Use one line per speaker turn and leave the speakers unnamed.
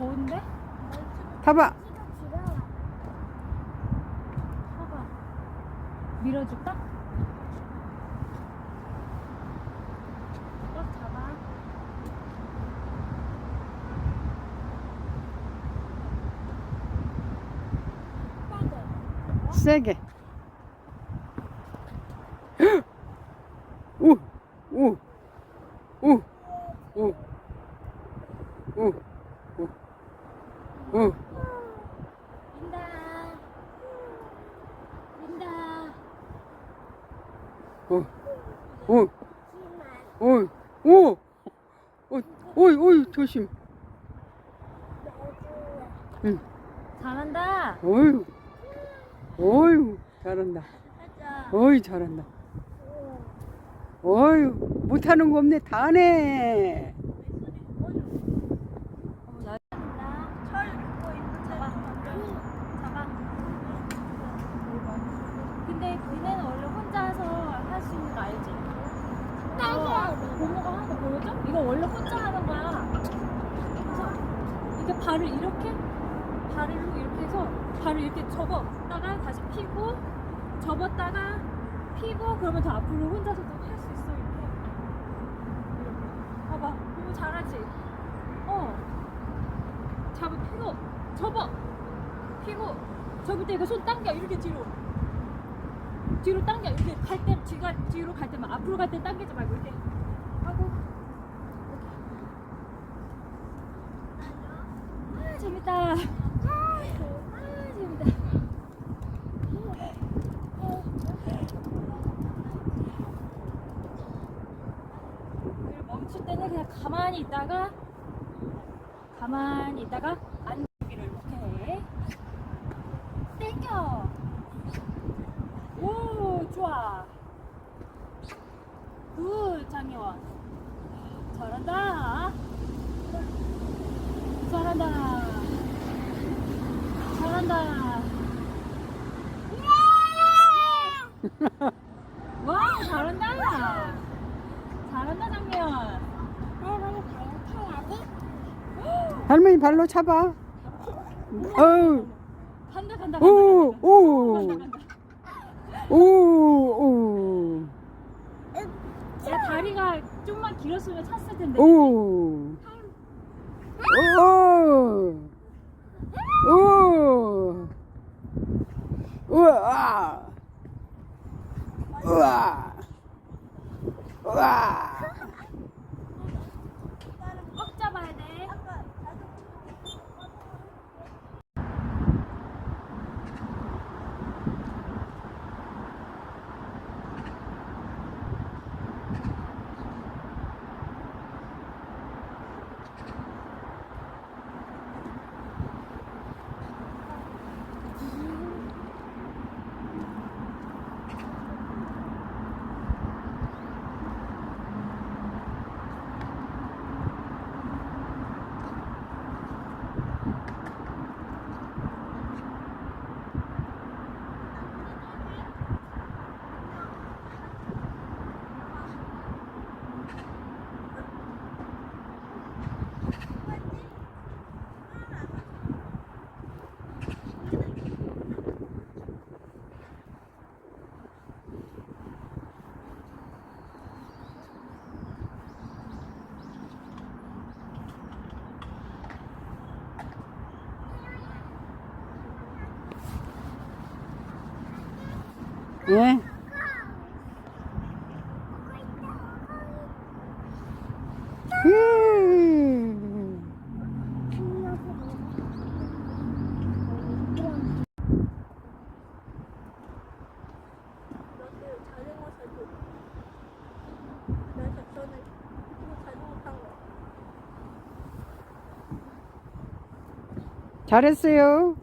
더운데?
타봐.
봐봐. 밀어줄까? 꽉 잡아.
세게. 오, 오, 오, 오, 오.
민다. 민다.
오, 오, 오, 오, 오, 오, 오, 조심. 응,
잘한다.
어유, 어유, 잘한다. 어이, 잘한다. 어유, 못하는 거 없네, 다 하네.
어, 나 철 입고 있는 잡아. 잡아. 근데 그네는 원래 혼자서 할 수 있는 거 알지? 어, 고모가 하는 거 보여줘? 이거 원래 혼자 하는 거야. 그래서 이렇게 발을 이렇게 발을 이렇게 해서 발을 이렇게 접었다가 다시 피고 접었다가 피고 그러면 더 앞으로 혼자서도 할 수 있어 이렇게. 봐봐, 고모 잘하지? 어. 잡아 피고 접어 피고 접을 때 이거 손 당겨 이렇게 뒤로 뒤로 당겨 이렇게 갈 때 뒤가 뒤로 갈 때만 앞으로 갈 때 당기지 말고 이렇게 하고 아 재밌다 아 멈출 때는 그냥 가만히 있다가 가만히 있다가 안기를 이렇게 해. 땡겨. 오, 좋아. 굿, 장혜원. 잘한다. 잘한다. 잘한다. 와, 잘한다. 잘한다, 장혜원.
할머니 발로 차봐. 어우,
간다, 간다, 간다.
오,
간다,
오,
간다, 간다.
오, 오,
야, 다리가 좀만 길었으면 찼을 텐데.
오, 오, 오, 우와, 우와, 우와.
꽉 잡아야 돼.
예. 음. 잘했어요.